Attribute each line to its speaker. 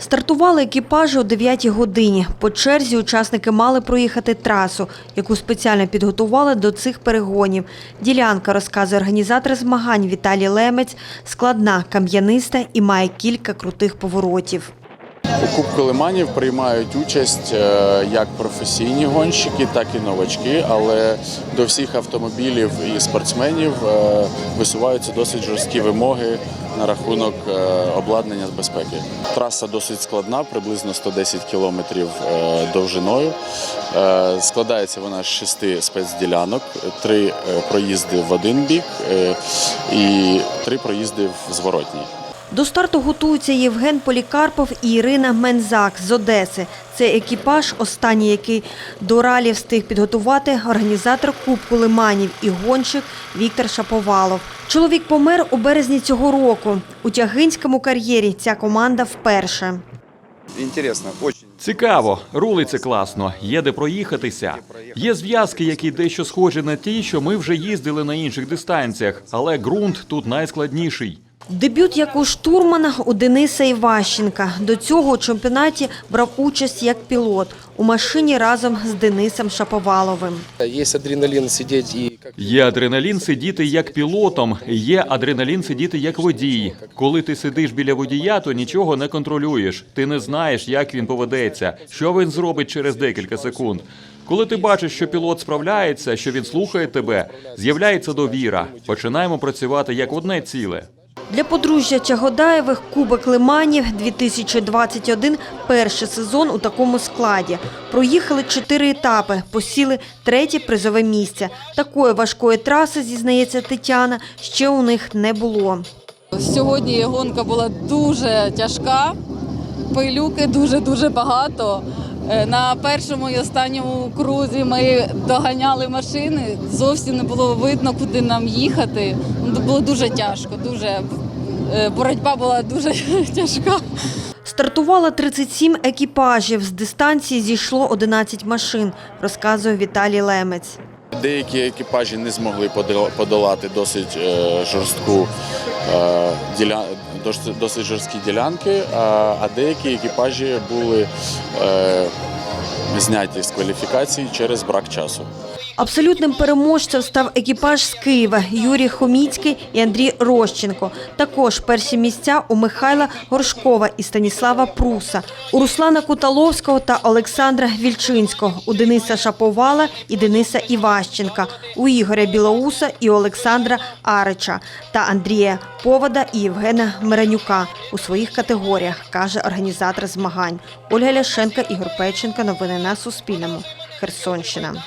Speaker 1: Стартували екіпажі о 9 годині. По черзі учасники мали проїхати трасу, яку спеціально підготували до цих перегонів. Ділянка, розказує організатор змагань Віталій Лемець, складна, кам'яниста і має кілька крутих поворотів.
Speaker 2: У Кубку Лиманів приймають участь е, як професійні гонщики, так і новачки, але до всіх автомобілів і спортсменів е, висуваються досить жорсткі вимоги на рахунок е, обладнання з безпеки. Траса досить складна, приблизно 110 кілометрів довжиною. Складається вона з шести спецділянок, три проїзди в один бік і три проїзди в зворотній.
Speaker 1: До старту готуються Євген Полікарпов і Ірина Мензак з Одеси. Це екіпаж, останній, який до ралі встиг підготувати організатор Кубку Лиманів і гонщик Віктор Шаповалов. Чоловік помер у березні цього року. У тягинському кар'єрі ця команда вперше.
Speaker 3: Интересно, очень.
Speaker 4: Цікаво, рулиться класно, є де проїхатися. Є зв'язки, які дещо схожі на ті, що ми вже їздили на інших дистанціях, але ґрунт тут найскладніший.
Speaker 1: Дебют як у штурмана у Дениса Іващенка. До цього у чемпіонаті брав участь як пілот у машині разом з Денисом Шаповаловим.
Speaker 5: Есть адреналин сидеть и как
Speaker 4: Є адреналін сидіти як пілотом, є адреналін сидіти як водій. Коли ти сидиш біля водія, то нічого не контролюєш. Ти не знаєш, як він поведеться, що він зробить через декілька секунд. Коли ти бачиш, що пілот справляється, що він слухає тебе, з'являється довіра. Починаємо працювати як одне ціле.
Speaker 1: Для подружжя Чагодаєвих Кубок Лиманів 2021 – перший сезон у такому складі. Проїхали чотири етапи, посіли третє призове місце. Такої важкої траси, зізнається Тетяна, ще у них не було.
Speaker 6: Сьогодні гонка була дуже тяжка, пилюки дуже-дуже багато. Е, На першому і останньому крузі ми доганяли машини, зовсім не було видно, куди нам їхати. Ну, Було дуже тяжко, дуже боротьба була дуже тяжка.
Speaker 1: Стартувало 37 екіпажів. З дистанції зійшло 11 машин, розказує Віталій Лемець.
Speaker 2: Деякі екіпажі не змогли подола- подолати досить е, жорстку е, досить жорсткі ділянки, а, деякі екіпажі були е, зняті з кваліфікації через брак часу.
Speaker 1: Абсолютним переможцем став екіпаж з Києва Юрій Хоміцький і Андрій Рощенко. Також перші місця у Михайла Горшкова і Станіслава Пруса, у Руслана Куталовського та Олександра Вільчинського, у Дениса Шаповала і Дениса Іващенка, у Ігоря Білоуса і Олександра Арича та Андрія Повода і Євгена Миранюка у своїх категоріях, каже організатор змагань. Ольга Ляшенка, Ігор Печенко. Новини на Суспільному. Херсонщина.